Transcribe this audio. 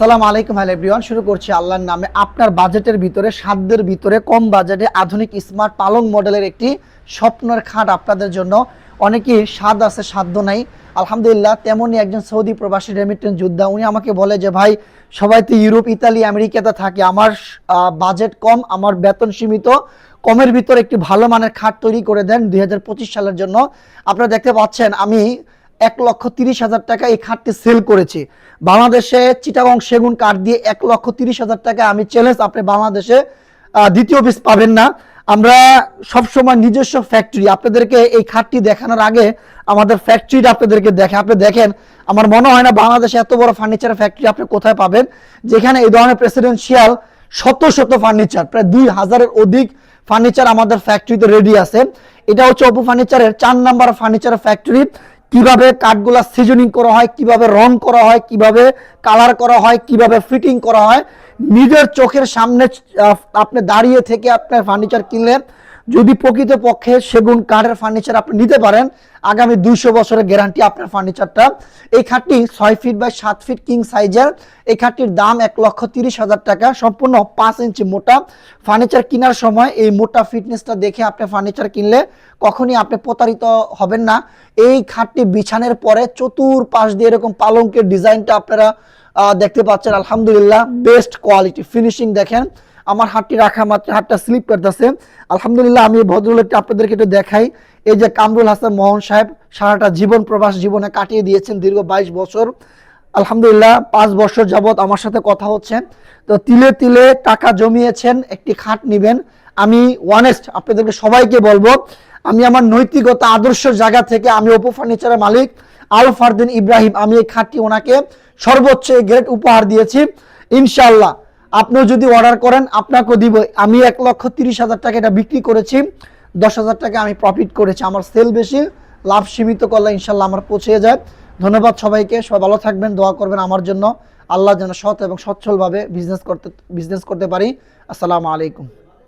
আসসালামু আলাইকুম, hello everyone. শুরু করছি আল্লাহর নামে আপনার বাজেটের ভিতরে, সাধ্যের ভিতরে, কম বাজেটে আধুনিক স্মার্ট পালং মডেলের একটি স্বপ্নের খাট আপনাদের জন্য। অনেকেই স্বাদ আছে, সাধ্য নাই। আলহামদুলিল্লাহ, তেমনই একজন সৌদি প্রবাসী রেমিটেন্স যোদ্ধা, উনি আমাকে বলে যে, ভাই, সবাই তো ইউরোপ, ইতালি, আমেরিকাতে থাকে। আমার বাজেট কম, আমার বেতন সীমিত। কমের ভিতর একটি ভালো মানের খাট তৈরি করে দেন দুই হাজার পঁচিশ সালের জন্য। আপনারা দেখতে পাচ্ছেন, আমি এক লক্ষ তিরিশ হাজার টাকা এই খাটটি সেল করেছি। বাংলাদেশে চিটাগং সেগুন কাঠ দিয়ে এক লক্ষ তিরিশ হাজার টাকা আমি চ্যালেঞ্জ আপনি বাংলাদেশে দ্বিতীয় পিস পাবেন না। আমরা সবসময় নিজস্ব ফ্যাক্টরি আপনাদেরকে এই খাটটি দেখানোর আগে আমাদের ফ্যাক্টরিটা আপনাদেরকে দেখে আপনি দেখেন, আমার মনে হয় না বাংলাদেশে এত বড় ফার্নিচার ফ্যাক্টরি আপনি কোথায় পাবেন, যেখানে এই ধরনের প্রেসিডেন্সিয়াল শত শত ফার্নিচার প্রায় দুই হাজারের অধিক ফার্নিচার আমাদের ফ্যাক্টরিতে রেডি আছে। এটা হচ্ছে অপু ফার্নিচারের চার নাম্বার ফার্নিচার ফ্যাক্টরি কীভাবে কাঠগুলা সিজনিং করা হয়, কীভাবে রং করা হয়, কীভাবে কালার করা হয়, কীভাবে ফিটিং করা হয়, নিজের চোখের সামনে আপনি দাঁড়িয়ে থেকে আপনার ফার্নিচার কিনলেন যদি প্রকৃত পক্ষে সেগুন কাঠের ফার্নিচার আপনি নিতে পারেন, আগামী দুইশো বছরের গ্যারান্টি আপনার ফার্নিচারটা এই খাটটি ছয় ফিট বাই সাত ফিট কিং সাইজের এই খাটটির দাম এক লক্ষ তিরিশ হাজার টাকা, সম্পূর্ণ পাঁচ ইঞ্চি মোটা। ফার্নিচার কেনার সময় এই মোটা ফিটনেসটা দেখে আপনি ফার্নিচার কিনলে কখনই আপনি প্রতারিত হবেন না। এই খাটটি বিছানের পরে চতুর পাশ দিয়ে এরকম পালঙ্কের ডিজাইনটা আপনারা দেখতে পাচ্ছেন। আলহামদুলিল্লাহ বেস্ট কোয়ালিটি ফিনিশিং দেখেন। আমার হাতটি রাখা মাত্র, হাতটা স্লিপ করতেছে। আলহামদুলিল্লাহ, আমি ভদ্রলোকটি আপনাদেরকে একটু দেখাই। এই যে কামরুল হাসান মোহন সাহেব, সারাটা জীবন প্রবাস জীবনে কাটিয়ে দিয়েছেন দীর্ঘ বাইশ বছর। আলহামদুলিল্লাহ, পাঁচ বছর যাবত আমার সাথে কথা হচ্ছে। তো তিলে তিলে টাকা জমিয়েছেন, একটি খাট নিবেন। আমি ওয়ানেস্ট আপনাদেরকে সবাইকে বলব, আমি আমার নৈতিকতা আদর্শ জায়গা থেকে আমি ওপো ফার্নিচারের মালিক আল ফারদিন ইব্রাহিম, আমি এই খাটটি ওনাকে সর্বোচ্চ গ্রেড উপহার দিয়েছি। ইনশাল্লাহ আপনিও যদি অর্ডার করেন, আপনাকেও দিব। আমি এক লক্ষ তিরিশ হাজার টাকা এটা বিক্রি করেছি। দশ হাজার টাকা আমি প্রফিট করেছি। আমার সেল বেশি, লাভ সীমিত করলে ইনশাল্লাহ আমার পৌঁছে যায়। ধন্যবাদ সবাইকে। সবাই ভালো থাকবেন, দোয়া করবেন আমার জন্য। আল্লাহ যেন সৎ এবং সচ্ছলভাবে বিজনেস করতে বিজনেস করতে পারি। আসসালামু আলাইকুম।